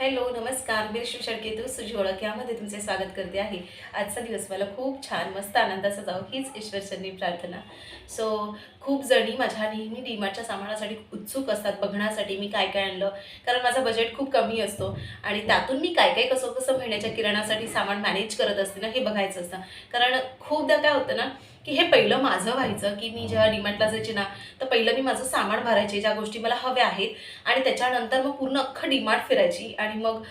Hello नमस्कार. मी ऋषू शर्केतू तू सुजी ओळख यामध्ये तुमचे स्वागत करते आहे. आजचा दिवस मला खूप छान मस्त आनंदाचा जाऊ हीच ईश्वरचरणी प्रार्थना. सो खूप जणी माझ्या नेहमी डीमार्टच्या सामानासाठी उत्सुक असतात बघण्यासाठी मी काय काय आणलं कारण माझा बजेट खूप कमी असतो. आणि त्यातून मी काय काय कसं कसं महिन्याच्या किराणासाठी सामान मॅनेज करत असते ना हे बघायचं असतं. कारण खूपदा काय होतं ना की हे पहिलं माझं व्हायचं की मी जेव्हा डीमार्टला जायचे ना तर पहिलं मी माझं सामान भरायचे ज्या गोष्टी मला हव्या आहेत. आणि त्याच्यानंतर मग पूर्ण अख्खं डिमार्ट फिरायची. आणि मग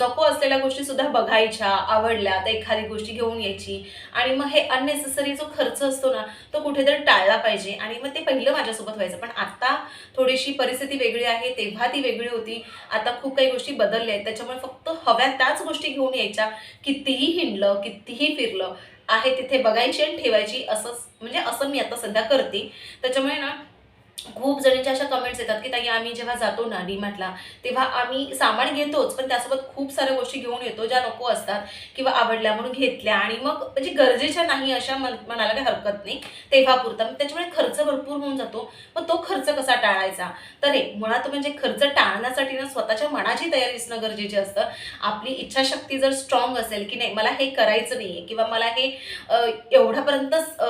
नको असलेल्या गोष्टी सुद्धा बघायच्या आवडल्या तर एखादी गोष्टी घेऊन यायची. आणि मग हे अननेसेसरी जो खर्च असतो ना तो कुठेतरी टाळला पाहिजे. आणि मग ते पहिलं माझ्यासोबत व्हायचं. पण आता थोडीशी परिस्थिती वेगळी आहे तेव्हा ती वेगळी होती. आता खूप काही गोष्टी बदलल्या आहेत. त्याच्यामुळे फक्त हव्या त्याच गोष्टी घेऊन यायच्या. कितीही हिंडलं कितीही फिरलं आहे तिथे बघायची आणि ठेवायची असंच म्हणजे असं मी आता सध्या करते. त्याच्यामुळे ना खूप जणींच्या अशा कमेंट्स येतात की ताई आम्ही जेव्हा जातो ना डीमार्टला तेव्हा आम्ही सामान घेतोच पण त्यासोबत खूप साऱ्या गोष्टी घेऊन येतो ज्या नको असतात किंवा आवडल्या म्हणून घेतल्या आणि मग म्हणजे गरजेच्या नाही अशा मन मनाला काही हरकत नाही तेव्हा पुरता मग त्याच्यामुळे खर्च भरपूर होऊन जातो. मग तो खर्च कसा टाळायचा? तर हे मुळात म्हणजे खर्च टाळण्यासाठी ना स्वतःच्या मनाची तयारी असणं गरजेचे असतं. आपली इच्छाशक्ती जर स्ट्रॉंग असेल की नाही मला हे करायचं नाही आहे किंवा मला हे एवढ्यापर्यंतच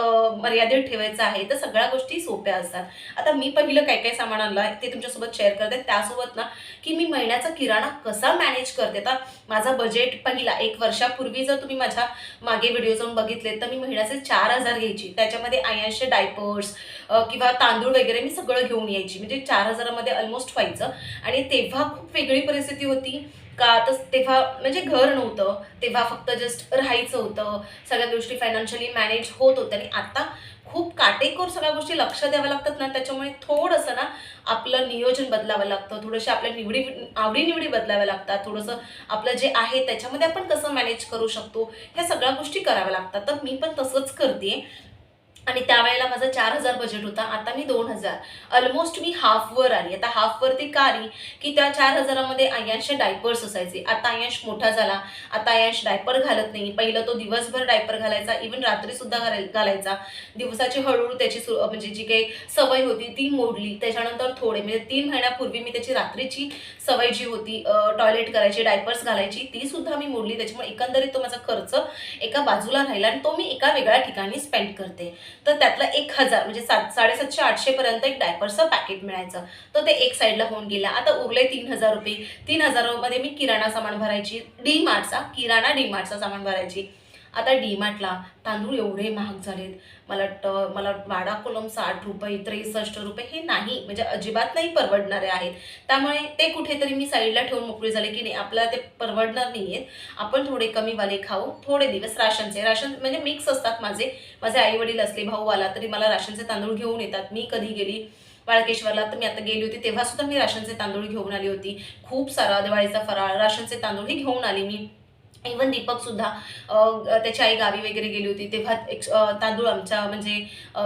मर्यादित ठेवायचं आहे तर सगळ्या गोष्टी सोप्या असतात. आता मी पहिलं काय काय सामान आणलं आहे ते तुमच्यासोबत शेअर करते. त्यासोबत ना की मी महिन्याचा किराणा कसा मॅनेज करते? तर माझा बजेट पहिला एक वर्षापूर्वी जर तुम्ही माझ्या मागे व्हिडिओ जाऊन बघितले तर मी महिन्याचे चार हजार घ्यायची. त्याच्यामध्ये आयांशे डायपर्स किंवा तांदूळ वगैरे मी सगळं घेऊन यायची. म्हणजे चार हजारामध्ये ऑलमोस्ट व्हायचं. आणि तेव्हा खूप वेगळी परिस्थिती होती. का तर तेव्हा म्हणजे घर नव्हतं. तेव्हा फक्त जस्ट राहायचं होतं. सगळ्या गोष्टी फायनान्शियली मॅनेज होत होत्या. आणि आता खूप काटेकोर सगळ्या गोष्टी लक्ष द्याव्या लागतात ना त्याच्यामुळे थोडंसं ना आपलं नियोजन बदलावं लागतं थोडंसं आपल्या निवडी आवडीनिवडी बदलाव्या लागतात थोडंसं आपलं जे आहे त्याच्यामध्ये आपण कसं मॅनेज करू शकतो ह्या सगळ्या गोष्टी कराव्या लागतात. तर मी पण तसंच करते आणि त्यावेळेला माझं चार हजार बजेट होता. आता मी दोन हजार. ऑलमोस्ट मी हाफवर आली. आता हाफवरती का आली? की त्या चार हजारामध्ये आयांश डायपर्स असायचे. आता आयांश मोठा झाला. आता आयांश डायपर घालत नाही. पहिलं तो दिवसभर डायपर घालायचा. इवन रात्रीसुद्धा घालाय घालायचा. दिवसाची हळूहळू त्याची सु म्हणजे जी काही सवय होती ती मोडली. त्याच्यानंतर थोडे म्हणजे तीन महिन्यापूर्वी मी त्याची रात्रीची सवय जी होती टॉयलेट करायची डायपर्स घालायची ती सुद्धा मी मोडली. त्याच्यामुळे एकंदरीत तो माझा खर्च एका बाजूला राहिला आणि तो मी एका वेगळ्या ठिकाणी स्पेंड करते. तर त्यातलं एक हजार म्हणजे सात साडेसातशे आठशे पर्यंत एक डायपरचं पॅकेट मिळायचं. तर ते एक साईडला होऊन गेला. आता उरले तीन हजार रुपये. तीन हजारामध्ये मी किराणा सामान भरायची डी मार्टचा किराणा डी मार्टचा सामान भरायची. आता डी मार्टला तांदूळ एवढे महाग झालेत. मला वाटतं मला वाडा कोलम साठ रुपये त्रेसष्ट रुपये हे नाही म्हणजे अजिबात नाही परवडणारे आहेत. त्यामुळे ते कुठेतरी मी साईडला ठेवून मोकळी झाले की नाही आपल्याला ते परवडणार नाही आहेत आपण थोडे कमीवाले खाऊ थोडे दिवस राशनचे. राशन म्हणजे मिक्स असतात माझे. माझे आई वडील असले भाऊ आला तरी मला राशनचे तांदूळ घेऊन येतात. मी कधी गेली बाळकेश्वरला तर मी आता गेली होती तेव्हा सुद्धा मी राशनचे तांदूळ घेऊन आली होती. खूप सारा दिवाळीचा फराळ राशनचे तांदूळही घेऊन आली मी. इवन दीपक सुद्धा त्याची आई गावी वगैरे गेली होती तेव्हा एक तांदूळ आमच्या म्हणजे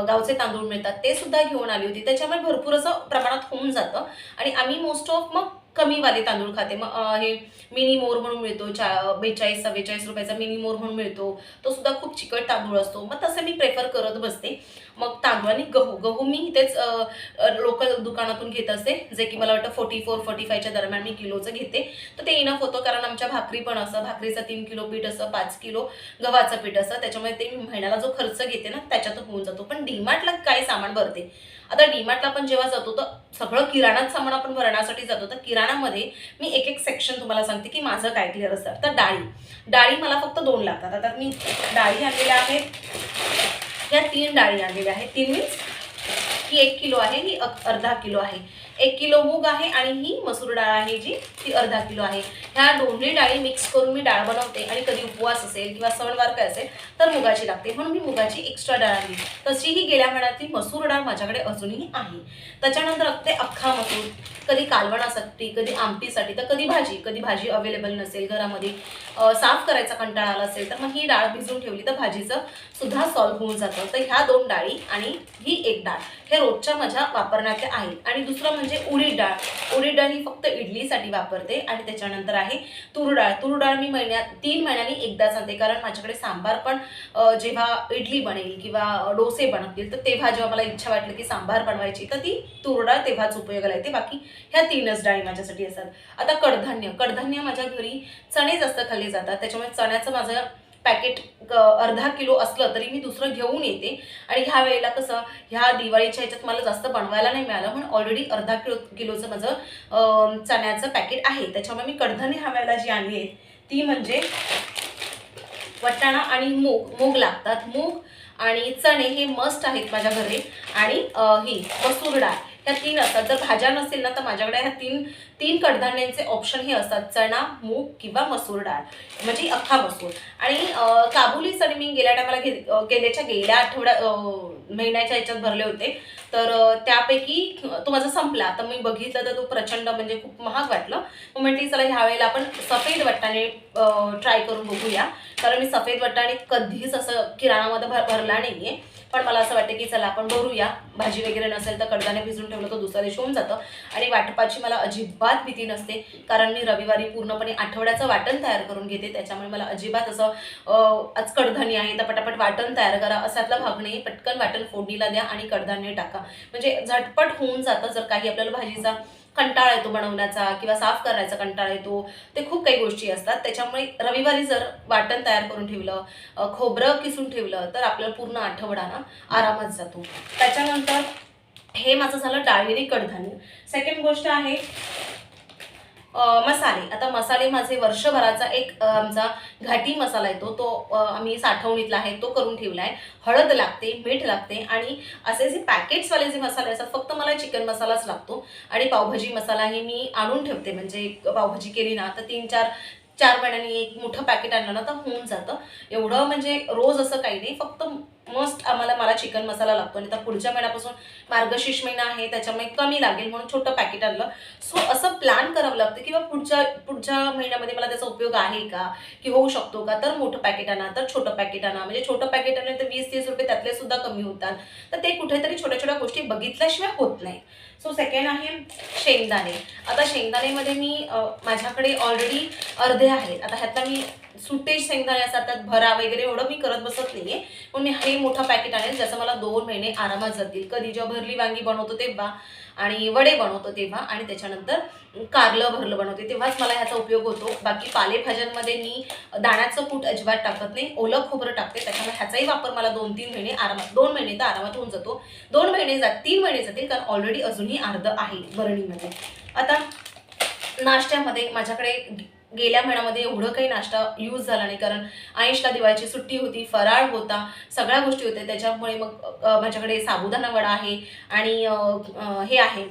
गावचे तांदूळ मिळतात ते सुद्धा घेऊन आली होती. त्याच्यामुळे भरपूर असं प्रमाणात होऊन जातं. आणि आम्ही मोस्ट ऑफ मग कमीवाले तांदूळ खाते. मग हे मिनी मोर म्हणून मिळतो चा बेचाळीस सव्वेचाळीस रुपयाचा मिनी मोर म्हणून मिळतो. तो सुद्धा खूप चिकट तांदूळ असतो. मग तसं मी प्रेफर करत बसते. मग तांदूळ आणि गहू. गहू मी इथेच लोकल दुकानातून घेत असते जे की मला वाटतं फोर्टी फोर फोर्टी फायच्या दरम्यान मी किलोचं घेते. तर ते इनफ होतं कारण आमच्या भाकरी पण असं भाकरीचं तीन किलो पीठ असं पाच किलो गव्हाचं पीठ असं. त्याच्यामुळे ते मी महिन्याला जो खर्च घेते ना त्याच्यातून होऊन जातो. पण डीमार्टला काय सामान भरते? आता डीमार्टला आपण जेव्हा जातो तर सगळं किराणात सामान आपण भरण्यासाठी जातो. तर किराणामध्ये मी एक एक सेक्शन तुम्हाला सांगते की माझं काय क्लिअर असतं. तर डाळी. डाळी मला फक्त दोन लागतात. आता मी डाळी आणलेल्या आहेत. या तीन डाळी आणलेल्या आहेत. तीन मीन्स ही एक किलो आहे ही अर्धा किलो आहे. एक किलो मूग आहे आणि ही मसूर डाळ आहे जी ती अर्धा किलो आहे. ह्या दोन्ही डाळी मिक्स करून मी डाळ बनवते आणि कधी उपवास असेल किंवा सणवार काय असेल तर मुगाची लागते. म्हणून मी मुगाची एक्स्ट्रा डाळ आणली. तशीही गेल्या महिन्यातली मसूर डाळ माझ्याकडे अजूनही आहे. त्याच्यानंतर ते अख्खा मसूर. कधी कालवणासाठी कधी आमटीसाठी तर कधी भाजी. कधी भाजी अवेलेबल नसेल घरामध्ये साफ करायचा कंटाळा आला असेल तर मग ही डाळ भिजवून ठेवली तर भाजीचं सुद्धा सॉल्व्ह होऊन जातं. तर ह्या दोन डाळी आणि ही एक डाळ हे रोजच्या माझ्या वापरण्यात आहेत. आणि दुसरं म्हणजे उडीद डाळ. उडीद डाळ ही फक्त इडलीसाठी वापरते आणि त्याच्यानंतर आहे तूर डाळ. तूर डाळ मी महिन्यात तीन महिन्यांनी एकदाच आणते कारण माझ्याकडे सांबार पण जेव्हा इडली बनेल किंवा डोसे बनतील तर तेव्हा जेव्हा मला इच्छा वाटली की सांबार बनवायची तर ती तूर डाळ तेव्हाच उपयोगाला येते. बाकी ह्या तीनच डाळी माझ्यासाठी असतात. आता कडधान्य. कडधान्य माझ्या घरी चणे जास्त खाल्ले जातात. त्याच्यामुळे चण्याचं माझं पॅकेट अर्धा किलो असलं तरी मी दुसरं घेऊन येते. आणि ह्या वेळेला कसं ह्या दिवाळीच्या ह्याच्यात मला जास्त बनवायला नाही मिळालं. पण ऑलरेडी अर्धा किलो किलोचं माझं चण्याचं पॅकेट आहे. त्याच्यामुळे मी कडधान्य ह्या वेळेला जी आणली आहे ती म्हणजे वटाणा आणि मूग. मूग लागतात. मूग आणि चणे हे मस्ट आहेत माझ्या घरी. आणि ही मसूर डाळ. ह्या तीन असतात. जर भाज्या नसतील ना तर माझ्याकडे ह्या तीन तीन कडधान्यांचे ऑप्शन हे असतात. चणा मूग किंवा मसूर डाळ म्हणजे अख्खा मसूर. आणि काबुली चणे मी गेल्या टायमाला घे गेल्याच्या गेल्या आठवड्या महिन्याच्या याच्यात भरले होते. तर त्यापैकी तो माझा संपला. तर मी बघितलं तर तो प्रचंड म्हणजे खूप महाग वाटलं. मग म्हटली चला ह्या वेळेला आपण सफेद वट्टाने ट्राय करून बघूया. कारण मी सफेद वट्टाने कधीच असं किराणामध्ये भर भरला नाही आहे पण मला असं वाटतं की चला आपण भरूया. भाजी वगैरे नसेल तर कडधान्य भिजून ठेवलं तर दुसऱ्या दिवशी होऊन जातं. आणि वाटपाची मला अजिबात भीती नसते कारण मी रविवारी पूर्णपणे आठवड्याचं वाटण तयार करून घेते. त्याच्यामुळे मला अजिबात असं आज कडधान्य आहे तर पटापट वाटण तयार करा. असातला भाग नाही. पटकन वाटण फोडणीला द्या आणि कडधान्य टाका. म्हणजे झटपट होऊन जातं जर काही आपल्याला भाजीचा कंटाळा येतो बनवण्याचा किंवा साफ करायचा कंटाळा येतो. ते खूप काही गोष्टी असतात. त्याच्यामुळे रविवारी जर वाटण तयार करून ठेवलं खोबरं किसून ठेवलं तर आपल्याला पूर्ण आठवडा ना आरामात जातो. त्याच्यानंतर हे माझं झालं डाळी कडधान्य. सेकंड गोष्ट आहे मसाले. आता मसाले माझे वर्षभराचा एक आमचा घाटी मसाला येतो तो. आम्ही साठवणीतला आहे तो करून ठेवला आहे हळद लागते मीठ लागते आणि असे जे पॅकेट्सवाले जे मसाले असतात फक्त मला चिकन मसालाच लागतो. आणि पावभाजी मसाला हे मी आणून ठेवते. म्हणजे पावभाजी केली ना तर तीन चार चार महिन्यांनी एक मोठं पॅकेट आणलं ना तर होऊन जातं. एवढं म्हणजे रोज असं काही नाही फक्त मस्ट आम्हाला मला चिकन मसाला लागतो. आणि आता पुढच्या महिन्यापासून मार्गशीर्ष महिना आहे त्याच्यामुळे कमी लागेल म्हणून छोटं पॅकेट आणलं. सो असं प्लॅन करावं लागतं किंवा पुढच्या पुढच्या महिन्यामध्ये मला त्याचा उपयोग आहे का? की होऊ शकतो का? तर मोठं पॅकेट आणा तर छोटं पॅकेट आणा. म्हणजे छोटं पॅकेट आणलं तर वीस तीस रुपये त्यातले सुद्धा कमी होतात. तर ते कुठेतरी छोट्या छोट्या गोष्टी बघितल्याशिवाय होत नाही. सो सेकंड आहे शेंगदाणे. आता शेंगदाणेमध्ये मी माझ्याकडे ऑलरेडी अर्धे आहेत. आता ह्यातला मी सुटेज शेंगदाणे असतात त्यात भरा वगैरे एवढं मी करत बसत नाहीये. पण मी हे मोठं पॅकेट आणेल ज्याचं मला दोन महिने आरामात जातील कधी जेव्हा भरली वांगी बनवतो तेव्हा आणि वडे बनवतो तेव्हा आणि त्याच्यानंतर कारलं भरलं बनवते तेव्हाच मला ह्याचा उपयोग होतो. बाकी पालेभाज्यांमध्ये मी दाण्याचं कूट अजिबात टाकत नाही ओलं खोबरं टाकते. त्याच्यामुळे ह्याचाही वापर मला दोन तीन महिने आरामात दोन महिने तर आरामात होऊन जातो. दोन महिने जात तीन महिने जातील कारण ऑलरेडी अजूनही अर्ध आहे बरणीमध्ये आता नाश्त्यामध्ये माझ्याकडे गेल्या महिन्यामध्ये एवढं काही नाश्ता यूज झाला नाही. कारण आयुषला दिवाळीची सुट्टी होती फराळ होता सगळ्या गोष्टी होत्या. त्याच्यामुळे मग माझ्याकडे साबुदाणा वडा आहे आणि हे आहे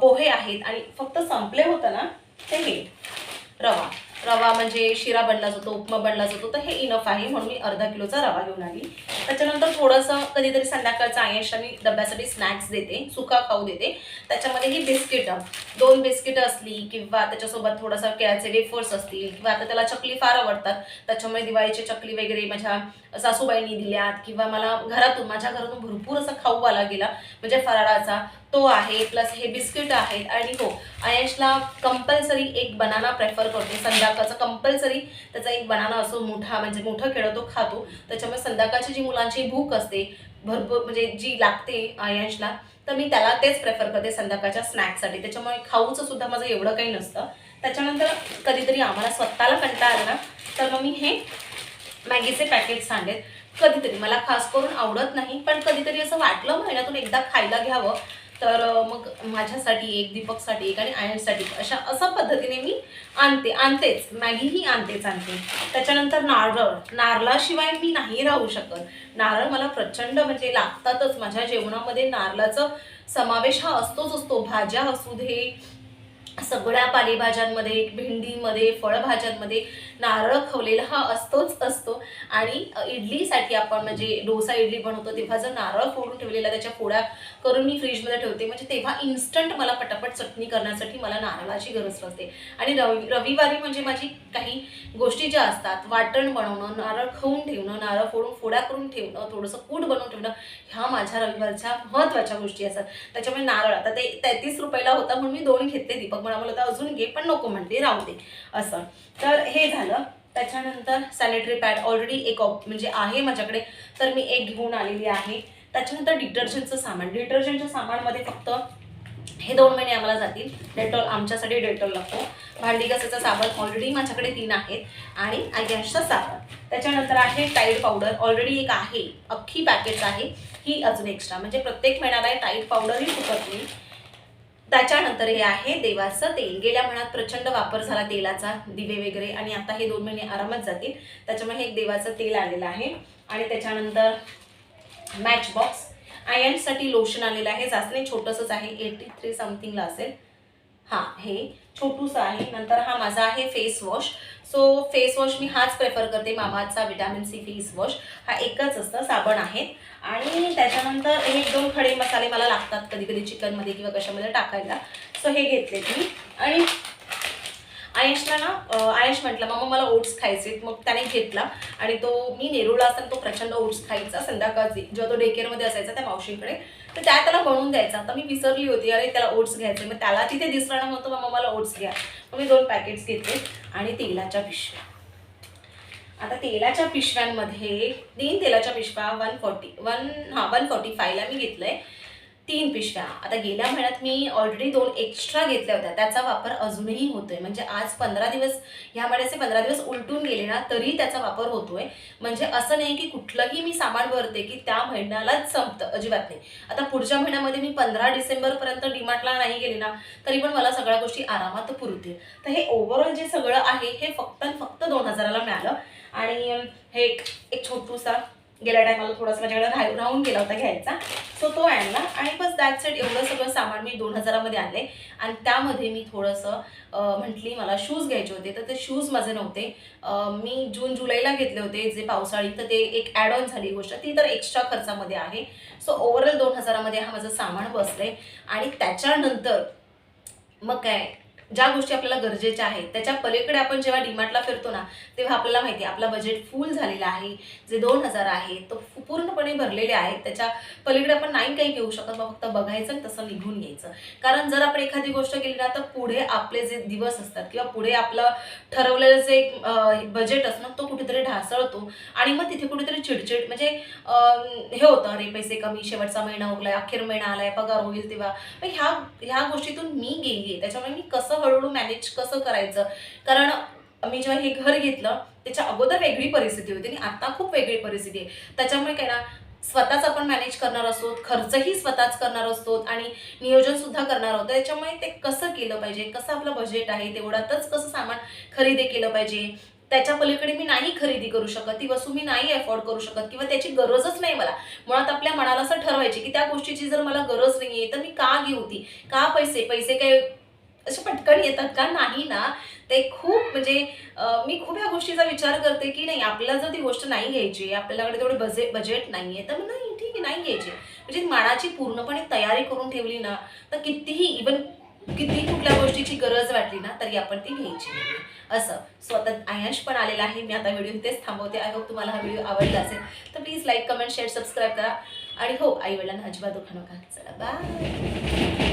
पोहे आहेत. आणि फक्त संपले होतं ना ते मीठ रवा. रवा म्हणजे शिरा बनला जातो उपमा बनला जातो तर हे इनफ आहे. म्हणून मी अर्धा किलोचा रवा घेऊन आली. त्याच्यानंतर थोडंसं कधीतरी संध्याकाळचं आयश आणि डब्यासाठी स्नॅक्स देते सुका खाऊ देते. त्याच्यामध्ये ही बिस्किटं दोन बिस्किटं असली किंवा त्याच्यासोबत थोडासा केळ्याचे वेफर्स असतील किंवा आता त्याला चकली फार आवडतात. त्याच्यामुळे दिवाळीची चकली वगैरे माझ्या सासूबाईंनी दिल्यात किंवा मला घरातून माझ्या घरातून भरपूर असा खाऊ आला गेला. म्हणजे फराळाचा तो आहे प्लस हे बिस्किट आहेत आणि हो आयशला कंपल्सरी एक बनाना प्रेफर करते. संध्याकाळचा कंपल्सरी त्याचा एक बनाना असो मोठा म्हणजे मोठं खेळ तो खातो. त्याच्यामुळे संध्याकाळची जी मुलांची भूक असते भरपूर म्हणजे जी लागते आयशला तर मी त्याला तेच प्रेफर करते संध्याकाळच्या स्नॅक्ससाठी त्याच्यामुळे खाऊचं सुद्धा माझं एवढं काही नसतं. त्याच्यानंतर कधीतरी आम्हाला स्वतःला कंटाळा आला ना तर मग मी हे मॅगीचे पॅकेट्स आणलेत कधीतरी मला खास करून आवडत नाही पण कधीतरी असं वाटलं महिन्यातून एकदा खायला घ्यावं तर मग माझ्यासाठी एक दीपकसाठी एक आणि आयनसाठी अशा अशा पद्धतीने मी आणते आणतेच. मॅगीही आणतेच आणते. त्याच्यानंतर नारळ. नारळाशिवाय मी नाही राहू शकत. नारळ मला प्रचंड म्हणजे लागतातच. माझ्या जेवणामध्ये नारळाचा समावेश हा असतोच असतो. भाज्या असू दे सगळ्या पालेभाज्यांमध्ये भेंडीमध्ये फळभाज्यांमध्ये नारळ खवलेला हा असतोच असतो. आणि इडलीसाठी आपण म्हणजे डोसा इडली बनवतो तेव्हा जर नारळ फोडून ठेवलेला त्याच्या फोड्या करून मी फ्रीजमध्ये ठेवते. म्हणजे तेव्हा इन्स्टंट मला पटापट चटणी करण्यासाठी मला नारळाची गरज नसते आणि रवि रविवारी म्हणजे माझी काही गोष्टी ज्या असतात वाटण बनवणं नारळ खाऊन ठेवणं नारळ फोडून फोड्या करून ठेवणं थोडंसं कूट बनवून ठेवणं ह्या माझ्या रविवारच्या महत्त्वाच्या गोष्टी असतात. त्याच्यामुळे नारळ आता ते तेहतीस रुपयाला होता म्हणून मी दोन घेतले दीपक. मग मला तर अजून घे पण नको म्हणते राहू दे. असं. तर हे झालं. त्याच्यानंतर सॅनिटरी पॅड ऑलरेडी एक ऑप म्हणजे आहे माझ्याकडे. तर मी एक घेऊन आलेली आहे. त्याच्यानंतर डिटर्जंटचं सामान. डिटर्जंटच्या सामानमध्ये फक्त हे दोन महिने आम्हाला जातील. डेटॉल आमच्यासाठी डेटॉल लागतो भांडी घासाचा साबण ऑलरेडी माझ्याकडे तीन आहेत. आणि आयगॅशचा साबण. त्याच्यानंतर आहे टाईड पावडर ऑलरेडी एक आहे. अख्खी पॅकेट आहे. ही अजून एक्स्ट्रा म्हणजे प्रत्येक महिन्याला टाईड पावडरही फुकत नाही त्याच्यानंतर हे आहे देवाचं तेल. गेल्या महिन्यात प्रचंड वापर झाला तेलाचा दिवे वगैरे आणि आता हे दोन महिने आरामात जातील. त्याच्यामुळे हे एक देवाचं तेल आलेलं आहे. आणि त्याच्यानंतर मॅच बॉक्स आयनसाठी लोशन आलेलं आहे. जास्त नाही छोटंसंच आहे. एटी थ्री समथिंगला असेल. हां हे. छोटूसा आहे. नंतर हा माझा आहे face wash so face wash मी हाच प्रेफर करते मामाचा विटॅमिन सी फेस वॉश हा एकच असतं साबण आहे. आणि त्याच्यानंतर एक दोन खडे मसाले मला लागतात कधी कधी चिकनमध्ये किंवा कशामध्ये टाकायला. सो हे घेतले मी. आणि आयशला ना आयश म्हटलं मामा मला ओट्स खायचे मग त्याने घेतला. आणि तो मी नेरूळला असताना तो प्रचंड ओट्स खायचा. संध्याकाळची जेव्हा तो डेकेअरमध्ये असायचा त्या मावशीकडे. तर त्या त्याला बनवून द्यायचा. आता मी विसरली होती अरे त्याला ओट्स घ्यायचे मग त्याला तिथे दिसला ना म्हणतो मग मला ओट्स घ्या. मग मी दोन पॅकेट्स घेते आणि तेलाच्या पिशव्या. आता तेलाच्या पिशव्यांमध्ये तीन तेलाच्या पिशव्या वन फॉर्टी वन हां वन फॉर्टी फायला मी घेतलंय. तीन पिशव्या. आता गेल्या महिन्यात मी ऑलरेडी दोन एक्स्ट्रा घेतल्या होत्या. त्याचा वापर अजूनही होतोय. म्हणजे आज पंधरा दिवस ह्या महिन्याचे पंधरा दिवस उलटून गेले ना तरी त्याचा वापर होतोय. म्हणजे असं नाही की कुठलंही मी सामान भरते की त्या महिन्यालाच संपतं. अजिबात नाही. आता पुढच्या महिन्यामध्ये मी पंधरा डिसेंबरपर्यंत डिमार्टला नाही गेले ना तरी पण मला सगळ्या गोष्टी आरामात पुरतील. तर हे ओव्हरऑल जे सगळं आहे हे फक्त फक्त दोन हजाराला मिळालं. आणि हे एक एक छोटूसा गेल्या टायमाला थोडासा माझ्याकडे राहून राहून गेला होता घ्यायचा. सो तो आणला आणि बस दॅट सेट एवढं सगळं सामान मी दोन हजारामध्ये आणले. आणि त्यामध्ये मी थोडंसं म्हटली मला शूज घ्यायचे होते. तर ते शूज माझे नव्हते. मी जून जुलैला घेतले होते जे पावसाळी. तर ते एक ॲड ऑन झाली गोष्ट. ती तर एक्स्ट्रा खर्चामध्ये आहे. सो ओव्हरऑल दोन हजारामध्ये हा माझं सामान बसलं आणि त्याच्यानंतर मग काय ज्या गोष्टी आपल्याला गरजेच्या आहेत त्याच्या पलीकडे आपण जेव्हा डीमार्टला फिरतो ना तेव्हा आपल्याला माहिती आहे आपला बजेट फुल झालेला आहे. जे दोन हजार आहे तो पूर्णपणे भरलेले आहेत. त्याच्या पलीकडे आपण नाही काही घेऊ शकत मग फक्त बघायचं आणि तसं निघून घ्यायचं कारण जर आपण एखादी गोष्ट केली ना तर पुढे आपले जे दिवस असतात किंवा पुढे आपलं ठरवलेलं जे बजेट असणं तो कुठेतरी ढासळतो. आणि मग तिथे कुठेतरी चिडचिड म्हणजे हे होतं अरे पैसे कमी शेवटचा महिना होगलाय अखेर महिना आलाय पगार होईल तेव्हा. मग ह्या ह्या गोष्टीतून मी गेली आहे. त्याच्यामुळे मी कसं हळूहळू मॅनेज कसं करायचं? कारण मी जेव्हा हे घर घेतलं त्याच्या अगोदर वेगळी परिस्थिती होती आणि आता खूप वेगळी परिस्थिती आहे. त्याच्यामुळे काय ना स्वतःच आपण मॅनेज करणार असतो खर्चही स्वतःच करणार असतो आणि नियोजन सुद्धा करणार आहोत. त्याच्यामुळे ते कसं केलं पाहिजे? कसं आपलं बजेट आहे? तेवढ्यातच कसं सामान खरेदी केलं पाहिजे? त्याच्या पलीकडे मी नाही खरेदी करू शकत ती वस्तू मी नाही अफोर्ड करू शकत किंवा त्याची गरजच नाही मला. मुळात आपल्या मनाला असं ठरवायची की त्या गोष्टीची जर मला गरज नाही आहे तर मी का घेऊ ती? का पैसे? पैसे काय असे पटकन येतात का? नाही ना. ते खूप म्हणजे मी खूप ह्या गोष्टीचा विचार करते की नाही आपल्याला जर ती गोष्ट नाही घ्यायची आपल्याकडे तेवढे बजेट बजेट नाही आहे तर मग नाही ठीक आहे नाही घ्यायची. म्हणजे मनाची पूर्णपणे तयारी करून ठेवली ना तर कितीही इवन कितीही कुठल्या गोष्टीची गरज वाटली ना तरी आपण ती घ्यायची असं. स्वतः आयांश पण आलेला आहे मी आता व्हिडिओ तेच थांबवते. आय होप तुम्हाला हा व्हिडिओ आवडला असेल तर please like comment share subscribe करा. आणि हो आई वडिलांना अजिबात दुखा नका. चला बाय